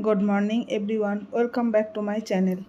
Good morning everyone, welcome back to my channel.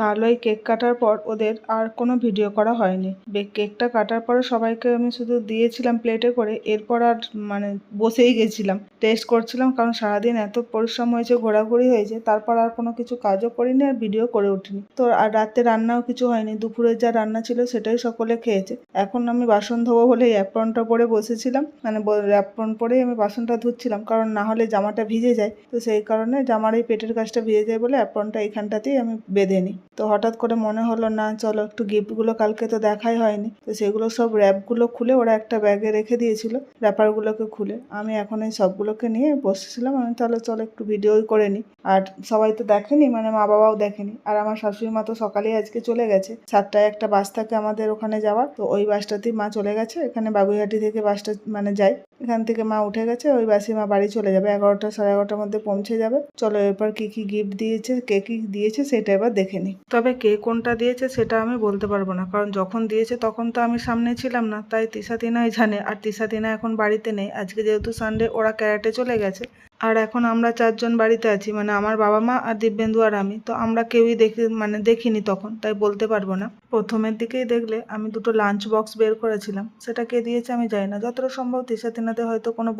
কালোই ওই cake কাটার পর ওদের আর কোনো ভিডিও করা হয়নি কেকটা কাটার পরে সবাইকে আমি শুধু দিয়েছিলাম প্লেটে করে এরপর আর মানে বসেই গেছিলাম টেস্ট করছিলাম কারণ সারাদিন এত পরিশ্রম হয়েছে ঘোরাঘুরি হয়েছে তারপর আর কোনো কিছু কাজও করিনি আর ভিডিও করে উঠিনি তো আর রাতে রান্নাও কিছু হয়নি দুপুরে যা রান্না ছিল সেটাই সকলে খেয়েছে এখন আমি বাসন ধোবো বলে অ্যাপ্রনটা পরে বসেছিলাম মানে অ্যাপ্রন পরেই আমি বাসনটা ধুচ্ছিলাম কারণ না হলে জামাটা ভিজে যায় তো সেই কারণে জামার এই পেটের কাজটা ভিজে যায় বলে অ্যাপ্রনটা এইখানটাতেই আমি বেঁধে নিই তো হঠাৎ করে মনে হলো না চলো একটু গিফটগুলো কালকে তো দেখাই হয়নি তো সেগুলো সব র্যাপগুলো খুলে ওরা একটা ব্যাগে রেখে দিয়েছিল র্যাপারগুলোকে খুলে আমি এখন এই সবগুলোকে নিয়ে বসেছিলাম আমি তাহলে চলো একটু ভিডিওই করে নিই আর সবাই তো দেখেনি মানে মা বাবাও দেখেনি আর আমার শাশুড়ি মা তো সকালেই আজকে চলে গেছে সাতটায় একটা বাস থাকে আমাদের ওখানে যাওয়ার তো ওই বাসটাতেই মা চলে গেছে এখানে বাগুইহাটি থেকে বাসটা মানে যায় এখান থেকে মা উঠে গেছে ওই বাসি মা বাড়ি চলে যাবে এগারোটা সাড়ে এগারোটার মধ্যে পৌঁছে যাবে চলো এরপর কি কি গিফট দিয়েছে কে কি দিয়েছে সেটা এবার দেখে নিই তবে কে কোনটা দিয়েছে সেটা আমি বলতে পারবো না কারণ যখন দিয়েছে তখন তো আমি সামনে ছিলাম না তাই তিনাই জানে আর তিনা এখন বাড়িতে নেই আজকে যেহেতু সানডে ওরা ক্যারাটে চলে গেছে আর এখন আমরা চারজন বাড়িতে আছি মানে আমার বাবা মা আর দিব্যেন্দু আর আমি তো আমরা কেউই দেখি মানে দেখিনি তখন তাই বলতে পারবো না প্রথমের দিকেই দেখলে আমি দুটো লাঞ্চ বক্স বের করেছিলাম সেটা কে দিয়েছে আমি জানি না যতটা সম্ভব তিসা তিনাতে হয়তো কোনো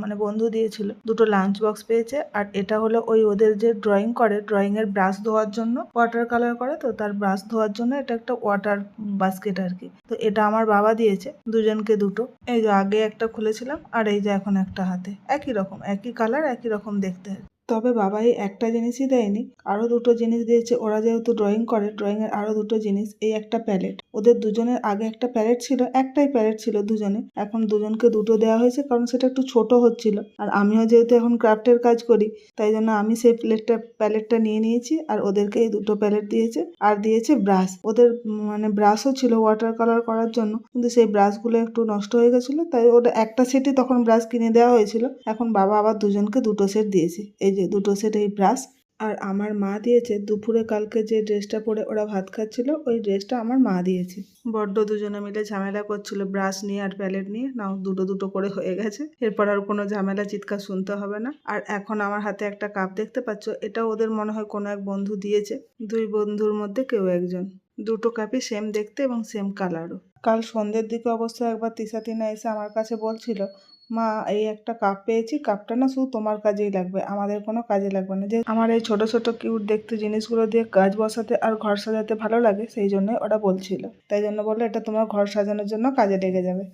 মানে বন্ধু দিয়েছিল দুটো লাঞ্চ বক্স পেয়েছে আর এটা হলো ওই ওদের যে ড্রয়িং করে ড্রয়িং এর ব্রাশ ধোয়ার জন্য ওয়াটার কালার করে তো তার ব্রাশ ধোয়ার জন্য এটা একটা ওয়াটার বাস্কেট আর কি তো এটা আমার বাবা দিয়েছে দুজনকে দুটো এই যে আগে একটা খুলেছিলাম আর এই যে এখন একটা হাতে একই রকম একই কালার একই রকম দেখতে তবে বাবাই একটা জিনিসই দেয়নি আরও দুটো জিনিস দিয়েছে ওরা যেহেতু ড্রয়িং করে ড্রয়িংয়ের আরও দুটো জিনিস এই একটা প্যালেট ওদের দুজনের আগে একটা প্যালেট ছিল একটাই প্যালেট ছিল দুজনে এখন দুজনকে দুটো দেওয়া হয়েছে কারণ সেটা একটু ছোট হচ্ছিল আর আমিও যেহেতু এখন ক্রাফটের কাজ করি তাই জন্য আমি সেই প্লেটটা প্যালেটটা নিয়ে নিয়েছি আর ওদেরকে এই দুটো প্যালেট দিয়েছে আর দিয়েছে ব্রাশ ওদের মানে ব্রাশও ছিল ওয়াটার কালার করার জন্য কিন্তু সেই ব্রাশগুলো একটু নষ্ট হয়ে গেছিলো তাই ওটা একটা সেটই তখন ব্রাশ কিনে দেওয়া হয়েছিল এখন বাবা আবার দুজনকে দুটো সেট দিয়েছে এই যে দুটো সেট এই ব্রাশ আর আমার মা দিয়েছে দুপুরে কালকে যে ড্রেসটা পরে ওরা ভাত খাচ্ছিল ওই ড্রেসটা আমার মা দিয়েছে বড্ড দুজনে মিলে ঝামেলা করছিল ব্রাশ নিয়ে আর প্যালেট নিয়ে নাও দুটো দুটো করে হয়ে গেছে এরপর আর কোনো ঝামেলা চিৎকার শুনতে হবে না আর এখন আমার হাতে একটা কাপ দেখতে পাচ্ছ এটা ওদের মনে হয় কোনো এক বন্ধু দিয়েছে দুই বন্ধুর মধ্যে কেউ একজন দুটো কাপই সেম দেখতে এবং সেম কালারও কাল সন্ধ্যের দিকে অবশ্য একবার তিনা এসে আমার কাছে বলছিল মা এই একটা কাপ পেয়েছি কাপটা না শুধু তোমার কাজেই লাগবে আমাদের কোনো কাজে লাগবে না যে আমার এই ছোট ছোট কিউট দেখতে জিনিসগুলো দিয়ে কাজ বসাতে আর ঘর সাজাতে ভালো লাগে সেই জন্য ওটা বলছিল তাই জন্য বললো এটা তোমার ঘর সাজানোর জন্য কাজে লেগে যাবে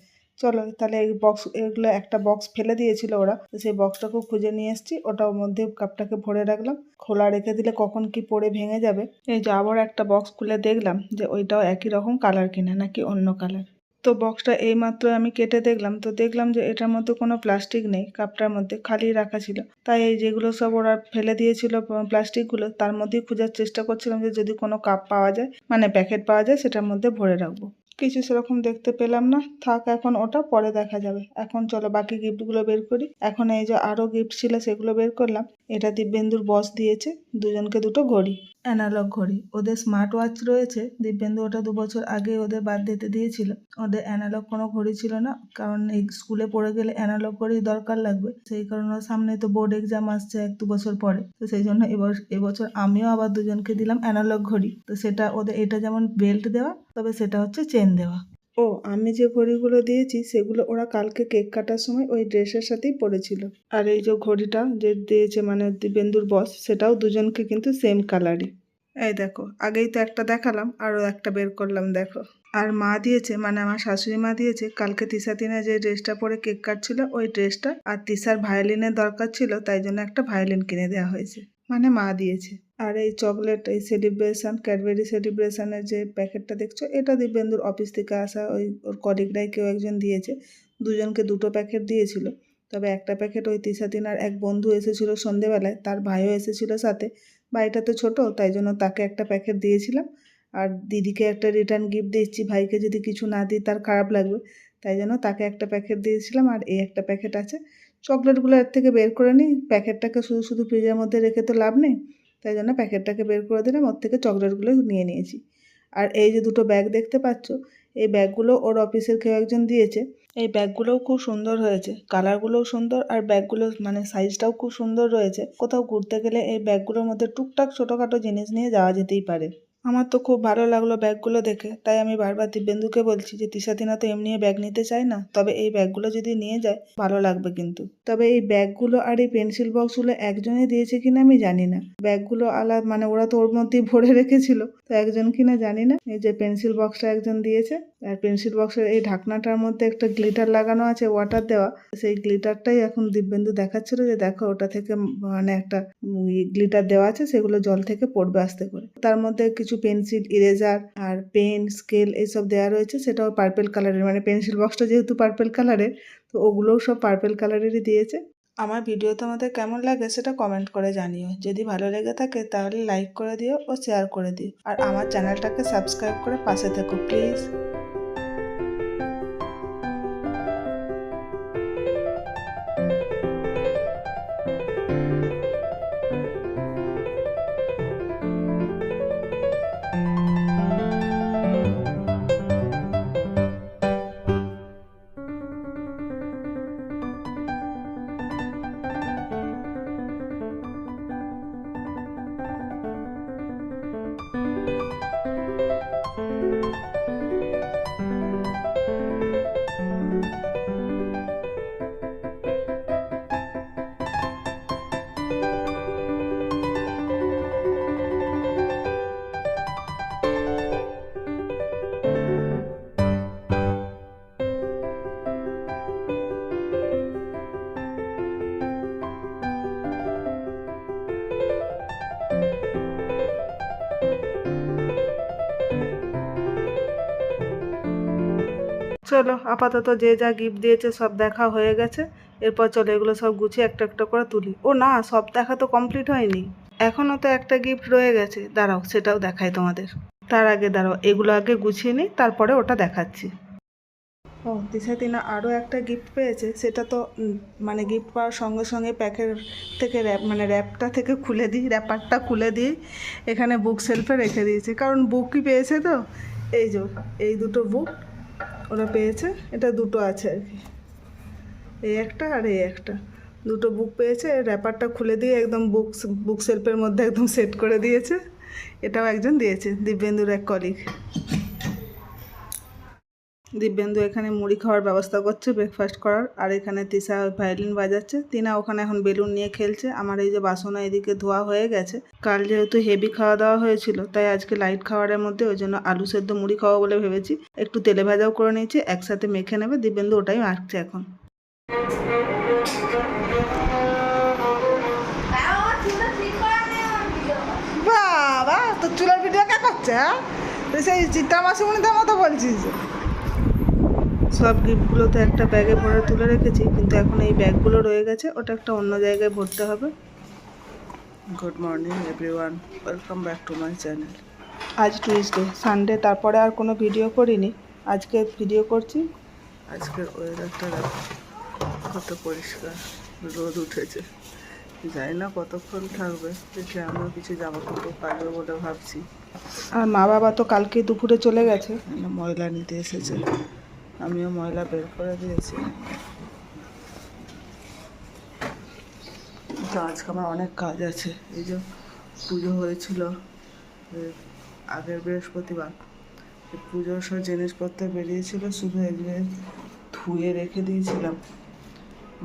চলো তাহলে এই বক্স এগুলো একটা বক্স ফেলে দিয়েছিল ওরা তো সেই বক্সটাকেও খুঁজে নিয়ে এসেছি ওটার মধ্যে কাপটাকে ভরে রাখলাম খোলা রেখে দিলে কখন কি পড়ে ভেঙে যাবে এই যে আবার একটা বক্স খুলে দেখলাম যে ওইটাও একই রকম কালার কিনা নাকি অন্য কালার তো বক্সটা এইমাত্র আমি কেটে দেখলাম তো দেখলাম যে এটার মধ্যে কোনো প্লাস্টিক নেই কাপটার মধ্যে খালি রাখা ছিল তাই এই যেগুলো সব ওরা ফেলে দিয়েছিল প্লাস্টিকগুলো তার মধ্যেই খোঁজার চেষ্টা করছিলাম যে যদি কোনো কাপ পাওয়া যায় মানে প্যাকেট পাওয়া যায় সেটার মধ্যে ভরে রাখবো কিছু সেরকম দেখতে পেলাম না থাক এখন ওটা পরে দেখা যাবে এখন চলো বাকি গিফটগুলো বের করি এখন এই যে আরও গিফট ছিল সেগুলো বের করলাম এটা দিব্যেন্দুর বস দিয়েছে দুজনকে দুটো ঘড়ি অ্যানালগ ঘড়ি ওদের স্মার্ট ওয়াচ রয়েছে দিব্যেন্দু ওটা দু বছর আগে ওদের বাদ দিতে দিয়েছিল ওদের অ্যানালগ কোনো ঘড়ি ছিল না কারণ এই স্কুলে পড়ে গেলে অ্যানালগ ঘড়ি দরকার লাগবে সেই কারণে সামনে তো বোর্ড এক্সাম আসছে এক দু বছর পরে তো সেই জন্য এবার এবছর আমিও আবার দুজনকে দিলাম অ্যানালগ ঘড়ি তো সেটা ওদের এটা যেমন বেল্ট দেওয়া তবে সেটা হচ্ছে চেন দেওয়া ও আমি যে ঘড়িগুলো দিয়েছি সেগুলো ওরা কালকে কেক কাটার সময় ওই ড্রেসের সাথেই পরেছিল আর এই যে ঘড়িটা যে দিয়েছে মানে দিবেন্দুর বস সেটাও দুজনকে কিন্তু সেম কালারই এই দেখো আগেই তো একটা দেখালাম আরও একটা বের করলাম দেখো আর মা দিয়েছে মানে আমার শাশুড়ি মা দিয়েছে কালকে তিসা তিনা যে ড্রেসটা পরে কেক কাটছিল ওই ড্রেসটা আর তিসার ভায়োলিনের দরকার ছিল তাই জন্য একটা ভায়োলিন কিনে দেওয়া হয়েছে মানে মা দিয়েছে আর এই চকলেট এই সেলিব্রেশন ক্যাডবেরি সেলিব্রেশনের যে প্যাকেটটা দেখছো এটা দিব্যেন্দুর অফিস থেকে আসা ওই ওর কলিগরাই কেউ একজন দিয়েছে দুজনকে দুটো প্যাকেট দিয়েছিল তবে একটা প্যাকেট ওই আর এক বন্ধু এসেছিল সন্ধেবেলায় তার ভাইও এসেছিল সাথে বাড়িটা তো ছোটো তাই জন্য তাকে একটা প্যাকেট দিয়েছিলাম আর দিদিকে একটা রিটার্ন গিফট দিচ্ছি ভাইকে যদি কিছু না দিই তার খারাপ লাগবে তাই জন্য তাকে একটা প্যাকেট দিয়েছিলাম আর এই একটা প্যাকেট আছে চকলেটগুলো এর থেকে বের করে নিই প্যাকেটটাকে শুধু শুধু ফ্রিজের মধ্যে রেখে তো লাভ নেই তাই জন্য প্যাকেটটাকে বের করে দিলাম ওর থেকে চকলেটগুলো নিয়ে নিয়েছি আর এই যে দুটো ব্যাগ দেখতে পাচ্ছ এই ব্যাগগুলো ওর অফিসের কেউ একজন দিয়েছে এই ব্যাগগুলোও খুব সুন্দর হয়েছে কালারগুলোও সুন্দর আর ব্যাগগুলো মানে সাইজটাও খুব সুন্দর রয়েছে কোথাও ঘুরতে গেলে এই ব্যাগগুলোর মধ্যে টুকটাক ছোটোখাটো জিনিস নিয়ে যাওয়া যেতেই পারে আমার তো খুব ভালো লাগলো ব্যাগগুলো দেখে তাই আমি বারবার দিব্যেন্দুকে বলছি যে তিনা তো এমনি ব্যাগ নিতে চাই না তবে এই ব্যাগগুলো যদি নিয়ে যায় ভালো লাগবে কিন্তু তবে এই ব্যাগগুলো আর এই পেন্সিল বক্সগুলো একজনে দিয়েছে কিনা আমি জানি না ব্যাগগুলো আলাদা মানে ওরা তো ওর মধ্যেই ভরে রেখেছিল তো একজন কিনা জানি না এই যে পেন্সিল বক্সটা একজন দিয়েছে আর পেন্সিল বক্সের এই ঢাকনাটার মধ্যে একটা গ্লিটার লাগানো আছে ওয়াটার দেওয়া সেই গ্লিটারটাই এখন দিব্যেন্দু দেখাচ্ছিল যে দেখো ওটা থেকে মানে একটা গ্লিটার দেওয়া আছে সেগুলো জল থেকে পড়বে আসতে করে তার মধ্যে কিছু পেন্সিল ইরেজার আর পেন স্কেল এইসব দেওয়া রয়েছে সেটাও পার্পেল কালারের মানে পেন্সিল বক্সটা যেহেতু পার্পেল কালারের তো ওগুলোও সব পার্পেল কালারেরই দিয়েছে আমার ভিডিও তোমাদের কেমন লাগে সেটা কমেন্ট করে জানিও যদি ভালো লেগে থাকে তাহলে লাইক করে দিও ও শেয়ার করে দিও আর আমার চ্যানেলটাকে সাবস্ক্রাইব করে পাশে থাকো প্লিজ চলো আপাতত যে যা গিফট দিয়েছে সব দেখা হয়ে গেছে এরপর চলো এগুলো সব গুছিয়ে একটা একটা করে তুলি ও না সব দেখা তো কমপ্লিট হয়নি এখনও তো একটা গিফট রয়ে গেছে দাঁড়াও সেটাও দেখাই তোমাদের তার আগে দাঁড়াও এগুলো আগে গুছিয়ে নিই তারপরে ওটা দেখাচ্ছি ও দিশা তিনা আরও একটা গিফট পেয়েছে সেটা তো মানে গিফট পাওয়ার সঙ্গে সঙ্গে প্যাকেট থেকে র্যাপ মানে র্যাপটা থেকে খুলে দিই র্যাপারটা খুলে দিই এখানে বুক সেলফে রেখে দিয়েছি কারণ বুকই পেয়েছে তো এই যে এই দুটো বুক ওরা পেয়েছে এটা দুটো আছে আর কি এই একটা আর এই একটা দুটো বুক পেয়েছে র্যাপারটা খুলে দিয়ে একদম বুক বুক সেলফের মধ্যে একদম সেট করে দিয়েছে এটাও একজন দিয়েছে দিব্যেন্দুর এক কলিগ দিব্যেন্দু এখানে মুড়ি খাওয়ার ব্যবস্থা করছে ব্রেকফাস্ট করার আর এখানে তিসা ভায়োলিন বাজাচ্ছে তিনা ওখানে এখন বেলুন নিয়ে খেলছে আমার এই যে বাসনা এদিকে ধোয়া হয়ে গেছে কাল যেহেতু হেভি খাওয়া দাওয়া হয়েছিল তাই আজকে লাইট খাওয়ারের মধ্যে ওই জন্য আলু সেদ্ধ মুড়ি খাওয়া বলে ভেবেছি একটু তেলে ভাজাও করে নিয়েছি একসাথে মেখে নেবে দিব্যেন্দু ওটাই আঁকছে এখন বাবা তোর চুলার ভিডিও কে করছে হ্যাঁ? সেই চিত্রা মাসিমণিদের মতো বলছিস সব গিফটগুলো তো একটা ব্যাগে ভরে তুলে রেখেছি কিন্তু এখন এই ব্যাগগুলো রয়ে গেছে ওটা একটা অন্য জায়গায় ভরতে হবে good morning one welcome back to my channel আজ টিউসডে সানডে তারপরে আর কোনো ভিডিও করিনি আজকে ভিডিও করছি আজকের ওয়েদারটা কত পরিষ্কার রোদ উঠেছে যাই না কতক্ষণ থাকবে দেখে আমিও কিছু জামা কাপড় পারবে বলে ভাবছি আর মা বাবা তো কালকে দুপুরে চলে গেছে ময়লা নিতে এসেছে আমিও ময়লা বের করে দিয়েছি তো আজকে আমার অনেক কাজ আছে এই যে পুজো হয়েছিল আগের বৃহস্পতিবার পুজোর সব জিনিসপত্র বেরিয়েছিল শুধু এগুলো ধুয়ে রেখে দিয়েছিলাম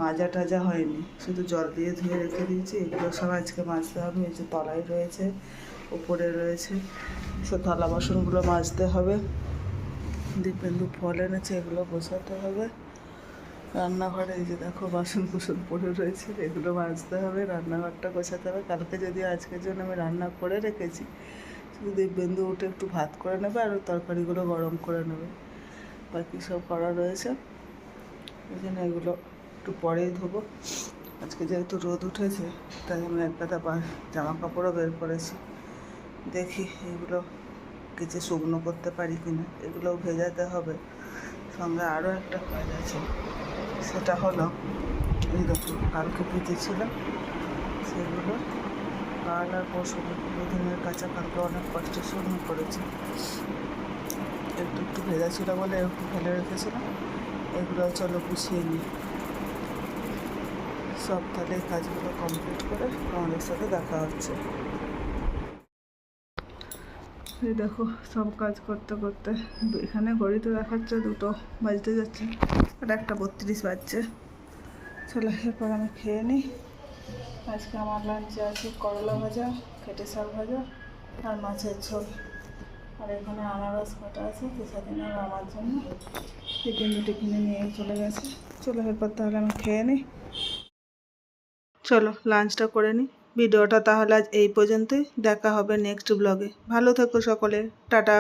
মাজা টাজা হয়নি শুধু জল দিয়ে ধুয়ে রেখে দিয়েছি এগুলো সব আজকে মাজতে হবে এই যে তলায় রয়েছে উপরে রয়েছে সে থালা বাসনগুলো মাজতে হবে দীপেন্দু ফল এনেছে এগুলো বসাতে হবে রান্নাঘরে এই যে দেখো বাসন কুসন পড়ে রয়েছে এগুলো বাঁচতে হবে রান্নাঘরটা গোছাতে হবে কালকে যদি আজকের জন্য আমি রান্না করে রেখেছি শুধু দীপবেন্দু উঠে একটু ভাত করে নেবে আর তরকারিগুলো গরম করে নেবে বাকি সব করা রয়েছে ওই জন্য এগুলো একটু পরেই ধোবো আজকে যেহেতু রোদ উঠেছে তাই আমি এক কথা জামা কাপড়ও বের করেছি দেখি এগুলো কিছু শুকনো করতে পারি কিনা এগুলোও ভেজাতে হবে সঙ্গে আরও একটা কাজ আছে সেটা হলো এই দেখুন কালকে ছিল সেগুলো কাল আর পরশু দিনের কাঁচা কালকে অনেক কষ্টে শুকনো করেছি একটু একটু ভেজা ছিল বলে একটু ফেলে রেখেছিলাম এগুলো চলো গুছিয়ে নিই সব তাহলে কাজগুলো কমপ্লিট করে আমাদের সাথে দেখা হচ্ছে এই দেখো সব কাজ করতে করতে এখানে ঘড়ি তো দেখাচ্ছে দুটো বাজতে যাচ্ছে আর একটা বত্রিশ বাজছে চলে এরপর আমি খেয়ে নিই আজকে আমার লাঞ্চে আছে করলা ভাজা খেটে শাক ভাজা আর মাছের ঝোল আর এখানে আনারস কাটা আছে সেদিন আর আমার জন্য টিফিন দুটো কিনে নিয়ে চলে গেছে চলে এরপর তাহলে আমি খেয়ে নিই চলো লাঞ্চটা করে নিই ভিডিওটা তাহলে আজ এই পর্যন্তই দেখা হবে নেক্সট ব্লগে ভালো থেকো সকলে টাটা